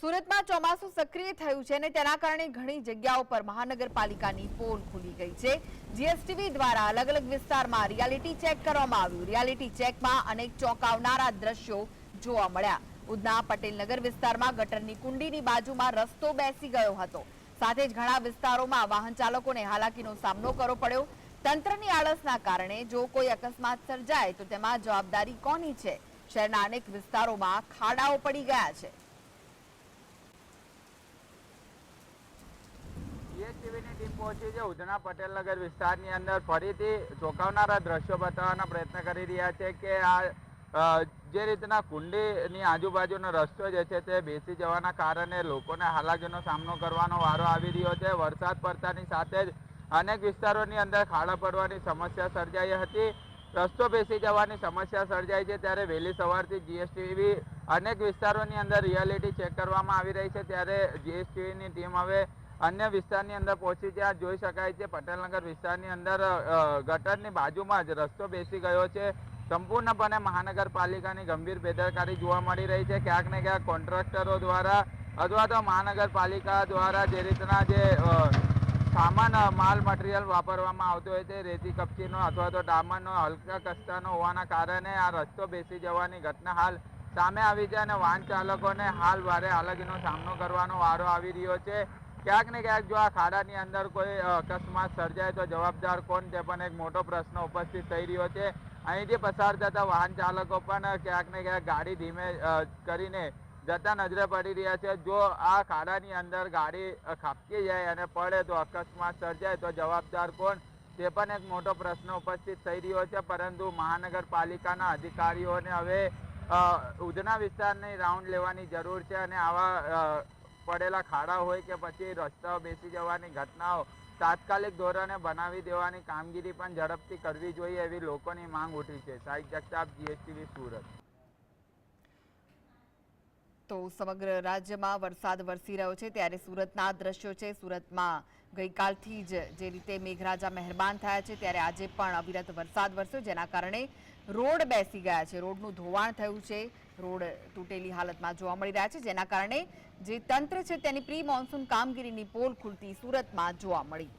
સુરતમાં ચોમાસું સક્રિય થયું છે અને તેના કારણે ઘણી જગ્યાઓ પર મહાનગરપાલિકાની પોલ ખુલી ગઈ છે. જીએસટીવી દ્વારા અલગ અલગ વિસ્તારમાં રિયાલિટી ચેક કરવામાં આવ્યું. રિયાલિટી ચેકમાં અનેક ચોંકાવનારા દ્રશ્યો જોવા મળ્યા. ઉધના પટેલનગર વિસ્તારમાં ગટરની કુંડીની બાજુમાં રસ્તો બેસી ગયો હતો. સાથે જ ઘણા વિસ્તારોમાં વાહન ચાલકોને હાલાકીનો સામનો કરવો પડ્યો. તંત્રની આળસના કારણે જો કોઈ અકસ્માત સર્જાય તો તેમાં જવાબદારી કોની છે? શહેરના અનેક વિસ્તારોમાં ખાડાઓ પડી ગયા છે. ટીમ પહોંચી છે. ઉધના પટેલનગર વિસ્તારની અંદર ફરીથી ચોંકાવનારા દ્રશ્યો બતાવવાના પ્રયત્ન કરી રહ્યા છે કે આ જે રીતના કુંડીની આજુબાજુનો રસ્તો જે છે તે બેસી જવાના કારણે લોકોને હાલાકીનો સામનો કરવાનો વારો આવી રહ્યો છે. વરસાદ પડતાની સાથે જ અનેક વિસ્તારોની અંદર ખાડા પડવાની સમસ્યા સર્જાઈ હતી. રસ્તો બેસી જવાની સમસ્યા સર્જાઈ છે. ત્યારે વહેલી સવારથી જીએસટીવી અનેક વિસ્તારોની અંદર રિયાલિટી ચેક કરવામાં આવી રહી છે. ત્યારે જીએસટીવીની ટીમ હવે અન્ય વિસ્તારની અંદર પહોંચી ત્યાં જોઈ શકાય છે, પટેલનગર વિસ્તારની અંદર ગટરની બાજુમાં જ રસ્તો બેસી ગયો છે. સંપૂર્ણપણે મહાનગરપાલિકાની ગંભીર બેદરકારી જોવા મળી રહી છે. ક્યાંક ને ક્યાંક કોન્ટ્રાક્ટરો દ્વારા અથવા તો મહાનગરપાલિકા દ્વારા જે રીતના જે સામાન, માલ, મટીરિયલ વાપરવામાં આવતો હોય છે, રેતી કપચીનો અથવા તો ડામરનો હલકા કસ્તાનો હોવાના કારણે આ રસ્તો બેસી જવાની ઘટના હાલ સામે આવી છે અને વાહન ચાલકોને હાલ ભારે હાલાકીનો સામનો કરવાનો વારો આવી રહ્યો છે. ક્યાંક ને ક્યાંક જો આ ખાડાની અંદર કોઈ અકસ્માત સર્જાય તો જવાબદાર કોણ તે પણ એક મોટો પ્રશ્ન ઉપસ્થિત થઈ રહ્યો છે. અહીંથી પસાર થતા વાહન ચાલકો પણ ક્યાંક ને ક્યાંક ગાડી ધીમે કરીને જતા નજરે પડી રહ્યા છે. જો આ ખાડાની અંદર ગાડી ખાપકી જાય અને પડે તો અકસ્માત સર્જાય તો જવાબદાર કોણ તે પણ એક મોટો પ્રશ્ન ઉપસ્થિત થઈ રહ્યો છે. પરંતુ મહાનગરપાલિકાના અધિકારીઓને હવે ઉધના વિસ્તારની રાઉન્ડ લેવાની જરૂર છે અને આવા પડેલા ખાડા હોય કે પછી રસ્તાઓ બેસી જવાની ઘટનાઓ, તાત્કાલિક ધોરણે બનાવી દેવાની કામગીરી પણ ઝડપથી કરવી જોઈએ એવી લોકોની માંગ ઉઠી છે. સાહિબ જગતાપ જીએસટીવી સુરત. તો સમગ્ર રાજ્યમાં વરસાદ વરસી રહ્યો છે ત્યારે સુરતના દ્રશ્યો છે. સુરતમાં ગઈકાલથી જ જે રીતે મેઘરાજા મહેરબાન થયા છે ત્યારે આજે પણ અવિરત વરસાદ વરસ્યો, જેના કારણે રોડ બેસી ગયા છે. રોડનું ધોવાણ થયું છે. રોડ તૂટેલી હાલતમાં જોવા મળી રહ્યા છે, જેના કારણે જે તંત્ર છે તેની પ્રી મોન્સૂન કામગીરીની પોલ ખુલતી સુરતમાં જોવા મળી.